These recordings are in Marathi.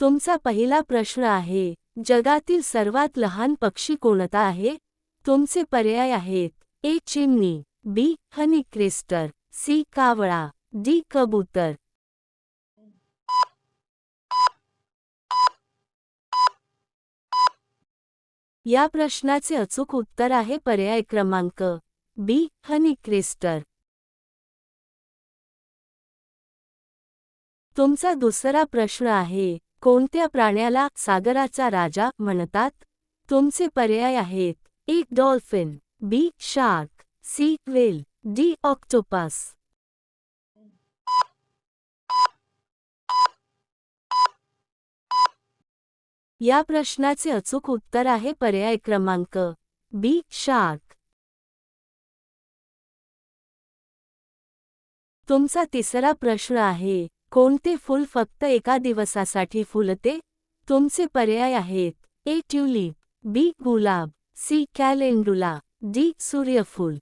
तुमचा पहिला प्रश्न आहे जगातील सर्वात लहान पक्षी कोणता आहे? तुमचे पर्याय आहेत ए चिमणी बी हनी क्रिस्टर सी कावळा डी कबूतर. या प्रश्नाचे अचूक उत्तर आहे पर्याय क्रमांक बी हनी क्रिस्टर तुमचा दुसरा प्रश्न आहे कोणत्या प्राण्याला सागराचा राजा म्हणतात? तुमचे पर्याय आहेत. एक dolphin B shark C whale D octopus. या प्रश्नाचे अचूक उत्तर आहे पर्याय क्रमांक बी शार्क. तुमचा तिसरा प्रश्न आहे. कोणते फूल फक्त एका दिवसासाठी फुलते? तुमचे पर्याय आहेत. ए ट्युलिप बी गुलाब सी कॅलेंडुला डी सूर्यफूल.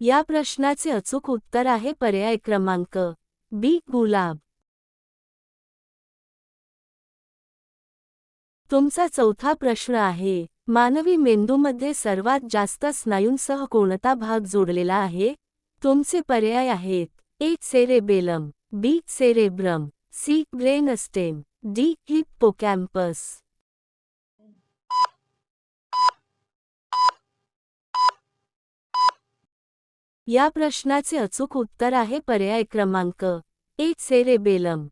या प्रश्नाचे अचूक उत्तर आहे पर्याय क्रमांक बी गुलाब. तुमचा चौथा प्रश्न आहे. मानवी मेंदूमध्ये सर्वात जास्त स्नायूंसह कोणता भाग जोडलेला आहे? तुमचे पर्याय आहेत. A cerebellum B cerebrum C brainstem D hippocampus. या प्रश्नाचे अचूक उत्तर आहे पर्याय क्रमांक ए सेरेबेलम.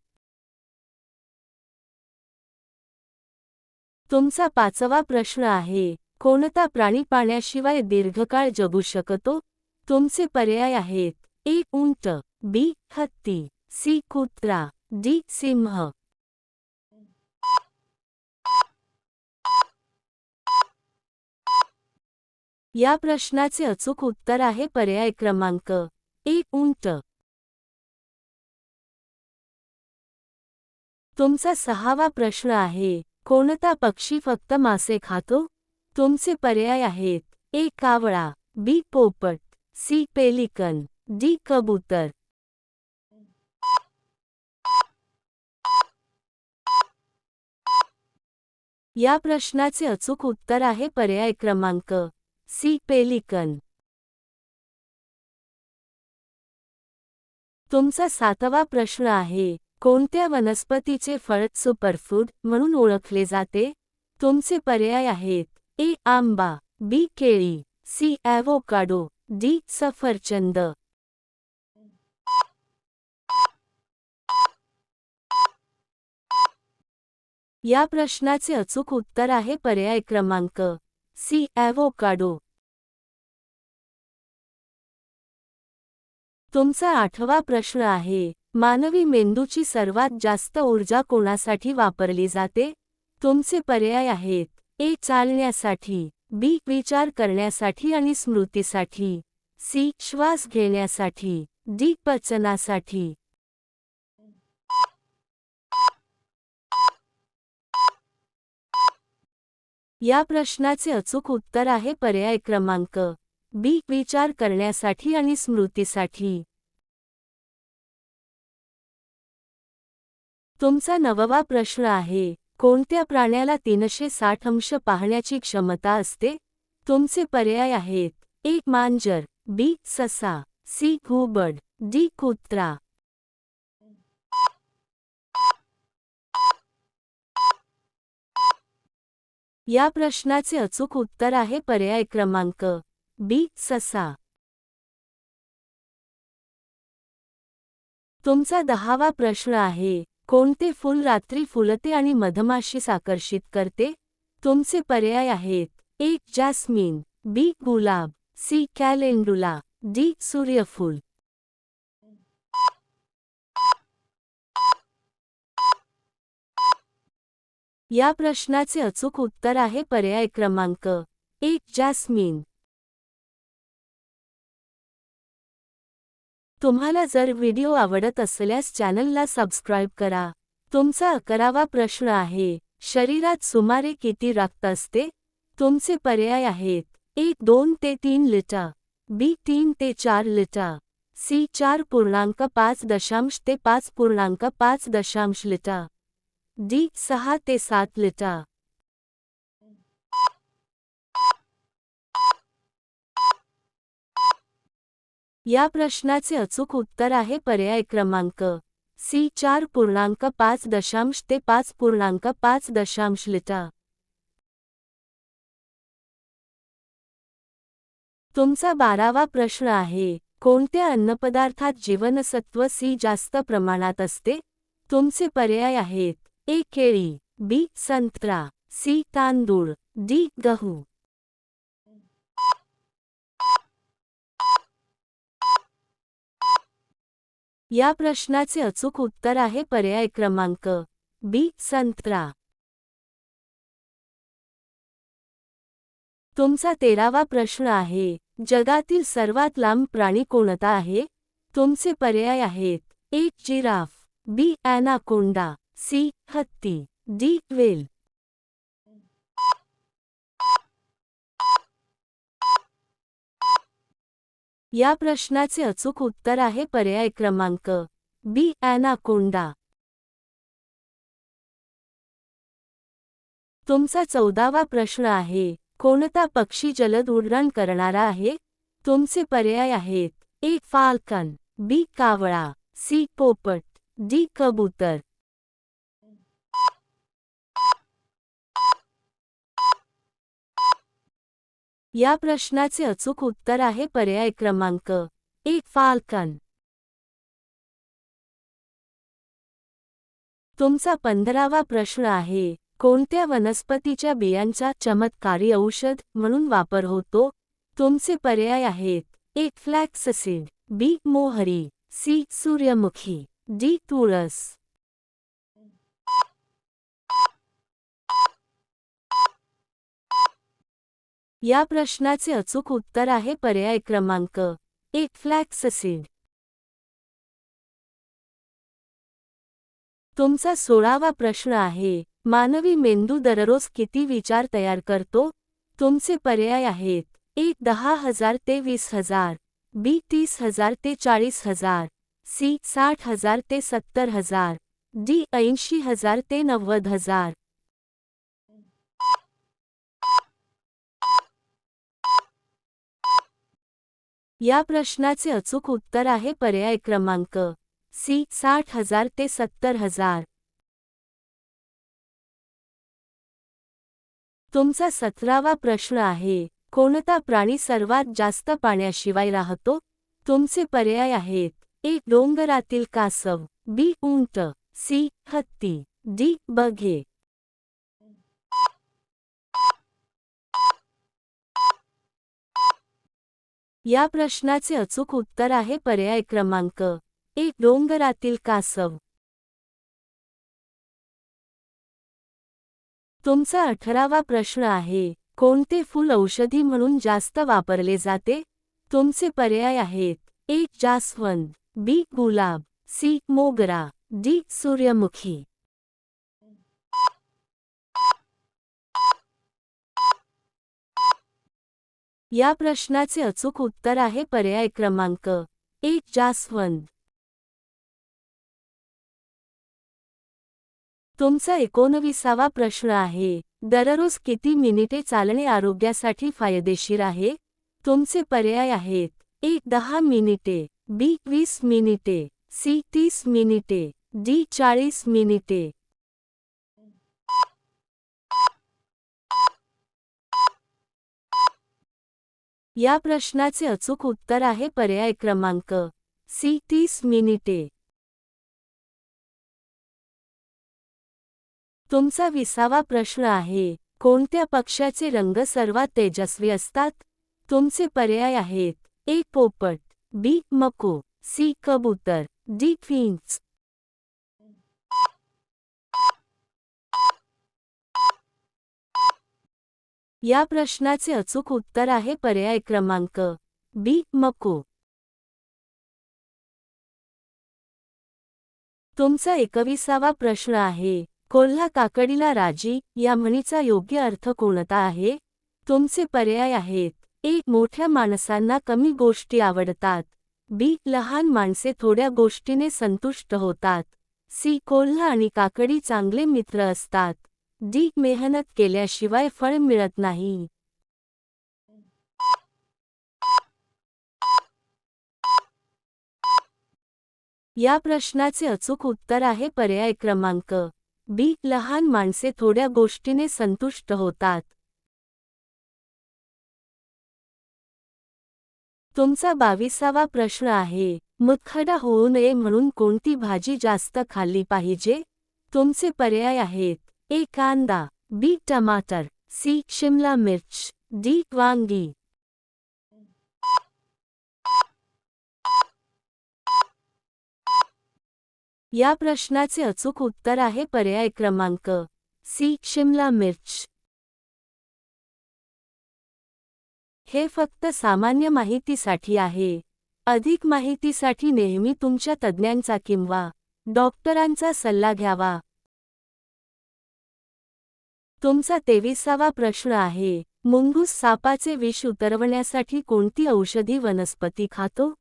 तुमचा पाचवा प्रश्न आहे कोणता प्राणी पाण्याशिवाय दीर्घकाळ जगू शकतो? तुमचे पर्याय आहेत ए. उंट बी. हत्ती सी. कुत्रा डी. सिंह. या प्रश्नाचे अचूक उत्तर आहे पर्याय क्रमांक ए. उंट. तुमचा सहावा प्रश्न आहे कोणता पक्षी फक्त मासे खातो? तुमचे पर्याय आहेत. ए कावळा. बी पोपट. C pelican. डी कबूतर. या प्रश्नाचे अचूक उत्तर आहे पर्याय क्रमांक सी पेलिकन. तुमचा सातवा प्रश्न आहे. कोणत्या वनस्पतीचे फळ सुपरफूड म्हणून ओळखले जाते? तुमचे पर्याय आहेत. ए आंबा बी केळी सी ॲव्होकाडो डी सफरचंद. या प्रश्नाचे अचूक उत्तर आहे पर्याय क्रमांक सी ॲव्होकाडो. तुमचा आठवा प्रश्न आहे. मानवी मेंदूची सर्वात जास्त ऊर्जा कोणासाठी वापरली जाते? तुमचे पर्याय आहेत. ए. चालण्यासाठी बी. विचार करण्यासाठी आणि स्मृतीसाठी. सी. श्वास घेण्यासाठी. डी. पचनासाठी. या प्रश्नाचे अचूक उत्तर आहे पर्याय क्रमांक. बी. विचार करण्यासाठी आणि स्मृतीसाठी. तुमचा नववा प्रश्न आहे कोणत्या प्राण्याला तीनशे साठ अंश पाहण्याची क्षमता असते? तुमचे पर्याय आहेत एक मांजर बी. ससा सी. घुबड डी. कुत्रा. या प्रश्नाचे अचूक उत्तर आहे पर्याय क्रमांक बी. ससा. तुमचा दहावा प्रश्न आहे कोणते फूल रात्री फुलते आणि मधमाशीस आकर्षित करते? तुमचे पर्याय आहेत. एक जॅस्मिन. बी गुलाब. C calendula. डी सूर्यफूल. या प्रश्नाचे अचूक उत्तर आहे पर्याय क्रमांक एक जॅस्मिन. तुम्हाला जर व्हिडिओ आवडत असल्यास चॅनलला सबस्क्राईब करा. तुमचा अकरावा प्रश्न आहे शरीरात सुमारे किती रक्त असते? तुमचे पर्याय आहेत एक दोन ते तीन लिटा बी तीन ते चार लिटा सी चार पूर्णांक पाच दशांश ते पाच पूर्णांक पाच दशांश लिटा डी सहा ते सात लिटा या प्रश्नाचे अचूक उत्तर आहे पर्याय क्रमांक सी चार पूर्णांक पाच दशांश ते पाच पूर्णांक पाच दशांश लिटा. तुमचा बारावा प्रश्न आहे कोणत्या अन्नपदार्थात जीवनसत्व सी जास्त प्रमाणात असते? तुमचे पर्याय आहेत ए केळी बी संत्रा सी तांदूळ डी गहू. या प्रश्नाचे अचूक उत्तर आहे पर्याय क्रमांक बी संत्रा. तुमचा तेरावा प्रश्न आहे जगातील सर्वात लांब प्राणी कोणता आहे? तुमचे पर्याय आहेत एक जिराफ बी ॲनाकोंडा सी हत्ती डी वेल. या प्रश्नाचे अचूक उत्तर आहे पर्याय क्रमांक बी. ॲनाकोंडा. तुमचा चौदावा प्रश्न आहे कोणता पक्षी जलद उड्डाण करणारा आहे? तुमचे पर्याय आहेत ए. फाल्कन बी. कावळा सी. पोपट डी. कबूतर. या प्रश्नाचे अचूक उत्तर आहे पर्याय क्रमांक एक फाल्कन. तुमचा पंधरावा प्रश्न आहे कोणत्या वनस्पतीच्या बियांचा चमत्कारी औषध म्हणून वापर होतो? तुमचे पर्याय आहेत एक फ्लॅक्ससीड बी मोहरी सी सूर्यमुखी डी तुळस. या प्रश्नाचे अचूक उत्तर आहे पर्याय क्रमांक एक फ्लॅक्ससीड तुमचा सोळावा प्रश्न आहे मानवी मेंदू दररोज किती विचार तयार करतो? तुमचे पर्याय आहेत एक दहा हजार ते वीस हजार बी तीस हजार ते चाळीस हजार सी साठ हजार ते सत्तर हजार डी ऐंशी हजार ते नव्वद हजार. या प्रश्नाचे अचूक उत्तर आहे पर्याय क्रमांक सी साठ हजार ते सत्तर हजार. तुमचा सतरावा प्रश्न आहे कोणता प्राणी सर्वात जास्त पाण्याशिवाय राहतो? तुमचे पर्याय आहेत ए डोंगरातील कासव बी उंट सी हत्ती डी बघे. या प्रश्नाचे अचूक उत्तर आहे पर्याय क्रमांक एक डोंगरातील कासव. तुमचा अठरावा प्रश्न आहे कोणते फूल औषधी म्हणून जास्त वापरले जाते? तुमचे पर्याय आहेत एक जास्वंद बी गुलाब सी मोगरा डी सूर्यमुखी. या प्रश्नाचे अचूक उत्तर आहे पर्याय क्रमांक एक जास्वंद. तुमचा एकोणविसावा प्रश्न आहे दररोज किती मिनिटे चालणे आरोग्यासाठी फायदेशीर आहे? तुमचे पर्याय आहेत एक दहा मिनिटे बी वीस मिनिटे सी तीस मिनिटे डी चाळीस मिनिटे या प्रश्नाचे अचूक उत्तर आहे पर्याय क्रमांक सी तीस मिनिटे. तुमचा विसावा प्रश्न आहे कोणत्या पक्षाचे रंग सर्वात तेजस्वी असतात? तुमचे पर्याय आहेत ए पोपट बी मको सी कबूतर डी फिंच. या प्रश्नाचे अचूक उत्तर आहे पर्याय क्रमांक बी मको. तुमचा एकविसावा प्रश्न आहे कोल्हा काकडीला राजी या म्हणीचा योग्य अर्थ कोणता आहे? तुमचे पर्याय आहेत एक मोठ्या माणसांना कमी गोष्टी आवडतात बी लहान माणसे थोड्या गोष्टीने संतुष्ट होतात सी कोल्हा आणि काकडी चांगले मित्र असतात. अधिक मेहनत केल्याशिवाय फळ मिळत नाही. या प्रश्नाचे अचूक उत्तर आहे पर्याय क्रमांक. बी लहान माणसे थोड्या गोष्टीने संतुष्ट होतात. तुमचा बावीसावा प्रश्न आहे मुतखडा होऊ नये म्हणून कोणती भाजी जास्त खाल्ली पाहिजे? तुमचे पर्याय आहेत. ए कांदा बी टमाटर सी शिमला मिर्च डी वांगी. या प्रश्नाचे अचूक उत्तर आहे पर्याय क्रमांक सी शिमला मिर्च. हे फक्त सामान्य माहितीसाठी आहे. अधिक माहितीसाठी नेहमी तुमच्या तज्ज्ञांचा किंवा डॉक्टरांचा सल्ला घ्यावा. तुमचा तेविसावा प्रश्न आहे मुंगूस सापाचे विष उतरवण्यासाठी कोणती औषधी वनस्पती खातो?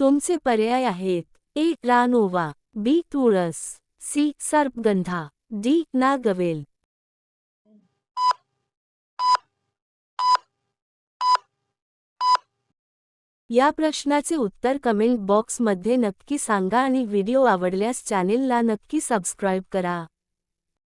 तुमचे पर्याय आहेत ए. रानोवा बी. तुळस सी. सर्पगंधा डी. नागवेल. या प्रश्नाचे उत्तर कमेंट बॉक्समध्ये नक्की सांगा आणि व्हिडिओ आवडल्यास चॅनेलला नक्की सबस्क्राईब करा.